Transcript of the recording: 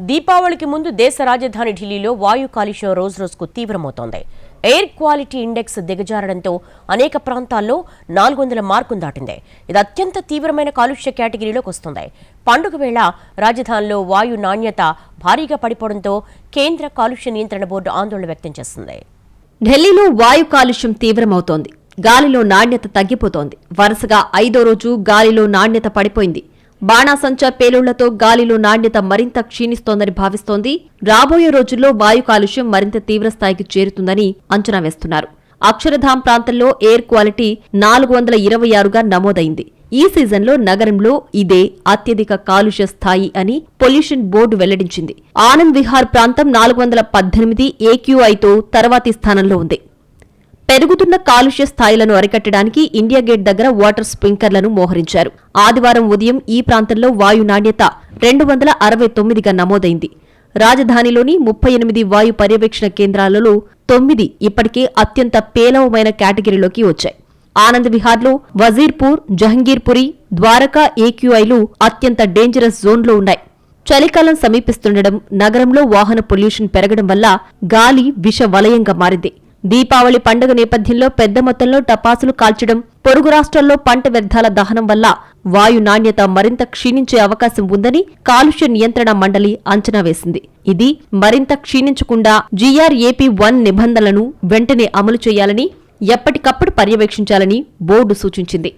దీపావళికి ముందు దేశ రాజధాని ఢిల్లీలో వాయు కాలుష్యం రోజురోజుకు తీవ్రమవుతోంది. ఎయిర్ క్వాలిటీ ఇండెక్స్ దిగజారడంతో అనేక ప్రాంతాల్లో నాలుగు వందల మార్కును దాటింది. ఇది అత్యంత తీవ్రమైన కాలుష్య కేటగిరీలోకి వస్తుంది. పండుగ వేళ రాజధానిలో వాయు నాణ్యత భారీగా పడిపోవడంతో కేంద్ర కాలుష్య నియంత్రణ బోర్డు ఆందోళన వ్యక్తం చేస్తుంది. ఢిల్లీలో వాయు కాలుష్యం తీవ్రమవుతోంది. గాలిలో నాణ్యత తగ్గిపోతోంది. వరుసగా ఐదో రోజు గాలిలో నాణ్యత పడిపోయింది. బాణాసంచా పేలుళ్ళతో గాలిలో నాణ్యత మరింత క్షీణిస్తోందని భావిస్తోంది. రాబోయే రోజుల్లో వాయు కాలుష్యం మరింత తీవ్రస్థాయికి చేరుతుందని అంచనా వేస్తున్నారు. అక్షరధామ్ ప్రాంతంలో ఎయిర్ క్వాలిటీ నాలుగు వందల ఇరవై ఆరుగా నమోదైంది. ఈ సీజన్లో నగరంలో ఇదే అత్యధిక కాలుష్య స్థాయి అని పొల్యూషన్ బోర్డు వెల్లడించింది. ఆనంద్ విహార్ ప్రాంతం నాలుగు వందల పద్దెనిమిది ఏక్యూఐతో తర్వాతి స్థానంలో ఉంది. పెరుగుతున్న కాలుష్య స్థాయిలను అరికట్టడానికి ఇండియా గేట్ దగ్గర వాటర్ స్ప్రింకర్లను మోహరించారు. ఆదివారం ఉదయం ఈ ప్రాంతంలో వాయు నాణ్యత రెండు వందల అరవై తొమ్మిదిగా నమోదైంది. రాజధానిలోని ముప్పై ఎనిమిది వాయు పర్యవేక్షణ కేంద్రాలలో తొమ్మిది ఇప్పటికే అత్యంత పేలవమైన కేటగిరీలోకి వచ్చాయి. ఆనంద్ విహార్లో వజీర్పూర్ జహంగీర్పురి ద్వారకా ఏక్యూఐలు అత్యంత డేంజరస్ జోన్లో ఉన్నాయి. చలికాలం సమీపిస్తుండడం నగరంలో వాహన పొల్యూషన్ పెరగడం వల్ల గాలి విష వలయంగా మారింది. దీపావళి పండుగ నేపథ్యంలో పెద్ద మొత్తంలో టపాసులు కాల్చడం పొరుగు రాష్ట్రాల్లో పంట వ్యర్థాల దహనం వల్ల వాయు నాణ్యత మరింత క్షీణించే అవకాశం ఉందని కాలుష్య నియంత్రణ మండలి అంచనా వేసింది. ఇది మరింత క్షీణించకుండా జీఆర్ఏపీ వన్ నిబంధనలను వెంటనే అమలు చేయాలని ఎప్పటికప్పుడు పర్యవేక్షించాలని బోర్డు సూచించింది.